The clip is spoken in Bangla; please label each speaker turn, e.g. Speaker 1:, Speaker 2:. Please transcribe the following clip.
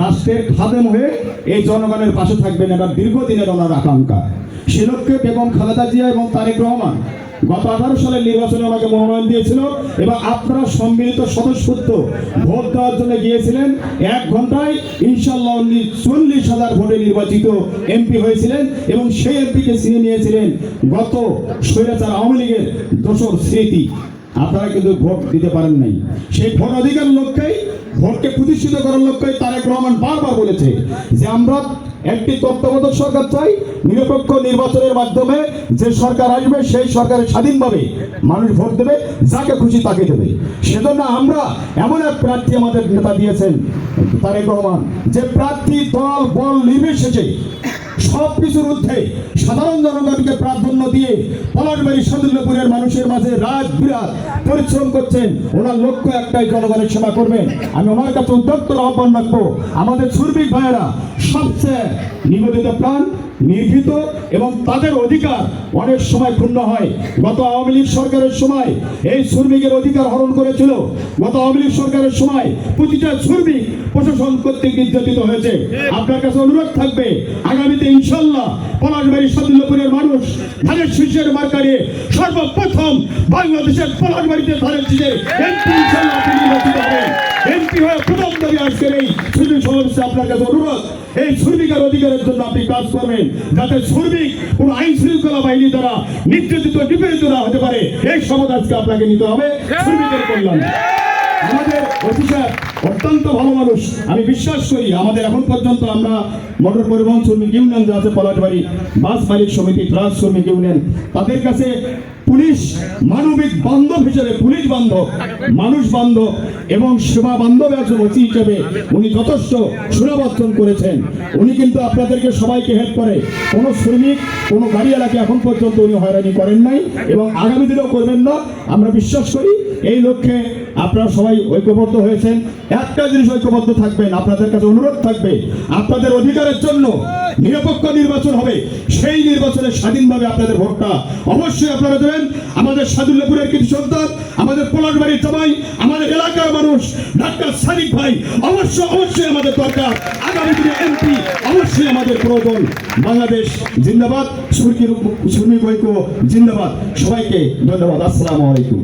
Speaker 1: রাষ্ট্রের খাদেম হয়ে এই জনগণের পাশে থাকবেন এটা দীর্ঘদিনের ওনার আকাঙ্ক্ষা। সে বেগম খালেদা জিয়া এবং তারেক রহমান গত আঠারো সালের নির্বাচনে আমাকে মনোনয়ন দিয়েছিল এবং আপনারা সম্মিলিত সদস্যত্ব ভোট দেওয়ার জন্য গিয়েছিলেন। এক ঘন্টায় ইনশাল্লাহ চল্লিশ হাজার ভোটে নির্বাচিত এমপি হয়েছিলেন এবং সেই এমপিকে ছিনে নিয়েছিলেন গত স্বৈরাচার আওয়ামী লীগের দোষর স্মৃতি। আপনারা কিন্তু ভোট দিতে পারেন নাই। সেই ভোট অধিকার লক্ষ্যেই ভোটকে প্রতিষ্ঠিত করার লক্ষ্যে তারেক রহমান বারবার বলেছে যে আমরা একটি তত্ত্বাবধায়ক সরকার চাই, নিরপেক্ষ নির্বাচনের মাধ্যমে যে সরকার আসবে সেই সরকারের স্বাধীনভাবে মানুষ ভোট দেবে, যাকে খুশি তাকে দেবে। সেজন্য আমরা এমন এক প্রার্থী আমাদের নেতা দিয়েছেন তারেক রহমান। যে প্রার্থী দল, বল নির্বিশেষে সব কিছুর ঊর্ধ্বে সাধারণ জনগণকে প্রাধান্য দিয়ে পলাশবাড়ি সদুল্লপুরের মানুষের মাঝে রাত বিরাত পরিশ্রম করছেন। ওনার লক্ষ্য একটাই, জনগণের সেবা করবেন। আমি ওনার কাছে উদ্যোক্ত আহ্বান রাখব। আমাদের সুরবিক ভাইয়েরা সবচেয়ে নিবেদিত প্রাণ নির্ভীত এবং তাদের অধিকার অনেক সময় ক্ষুণ্ণ হয়। গত আওয়ামী লীগ সরকারের সময় এই শ্রমিকের অধিকার হরণ করেছিল। গত আওয়ামী লীগ সরকারের সময় প্রতিটা শ্রমিক প্রশাসন কর্তৃক নির্যাতিত হয়েছে। আপনার কাছে অনুরোধ থাকবে, আগামীতে ইনশাল্লাহ পলাশবাড়ি সদুল্লপুরের মানুষ ধানের শীর্ষের মার্কারে সর্বপ্রথম বাংলাদেশের পলাশবাড়িতে ধানের শীষে এমপি ইনশাল্লাহ নির্বাচিত হবেন। এমপি হয়ে প্রথম দাবি আজকের এই শ্রমিক সমাবেশে আপনার কাছে অনুরোধ। এই শ্রমিকের অধিকারের জন্য আপনি কাজ করবেন, যাতে শ্রমিক কোন আইন শৃঙ্খলা বাহিনী দ্বারা নির্যাতিত, নিপীড়িত না হতে পারে। এই সমাজ আজকে আপনাকে নিতে হবে, শ্রমিকের কল্যাণে। আমাদের অফিসার অত্যন্ত ভালো মানুষ। আমি বিশ্বাস করি আমাদের এখন পর্যন্ত আমরা মোটর পরিবহন শ্রমিক ইউনিয়ন যে আছে পলাশবাড়ি, বাস মালিক সমিতি ট্রাস্ট শ্রমিক ইউনিয়ন, তাদের কাছে পুলিশ মানবিক বান্ধব হিসেবে, পুলিশ বান্ধব, মানুষ বান্ধব এবং সেবা বান্ধব একজন অতি হিসেবে উনি যথেষ্ট সুরাবর্তন করেছেন। উনি কিন্তু আপনাদেরকে সবাইকে হেল্প করে। কোনো শ্রমিক, কোনো গাড়িওয়ালাকে এখন পর্যন্ত উনি হয়রানি করেন নাই এবং আগামী দিনেও করবেন না। আমরা বিশ্বাস করি এই লক্ষ্যে আপনারা সবাই ঐক্যবদ্ধ হয়েছেন। একটা জিনিস ঐক্যবদ্ধ থাকবেন আপনাদের কাছে অনুরোধ থাকবে, আপনাদের অধিকারের জন্য নিরপেক্ষ নির্বাচন হবে। সেই নির্বাচনে স্বাধীনভাবে আপনাদের ভোটটা অবশ্যই আপনারা দেবেন। আমাদের সাদুল্লাপুরের কিছু সন্তান আমাদের পলাশবাড়ির সবাই আমাদের এলাকার মানুষ, ডাক্তার সাদিক ভাই অবশ্যই অবশ্যই আমাদের দরকার। আগামী দিনে এমপি অবশ্যই আমাদের প্রয়োজন। বাংলাদেশ জিন্দাবাদ শ্রমিক শ্রমিক ঐক্য জিন্দাবাদ। সবাইকে ধন্যবাদ। আসসালামু আলাইকুম।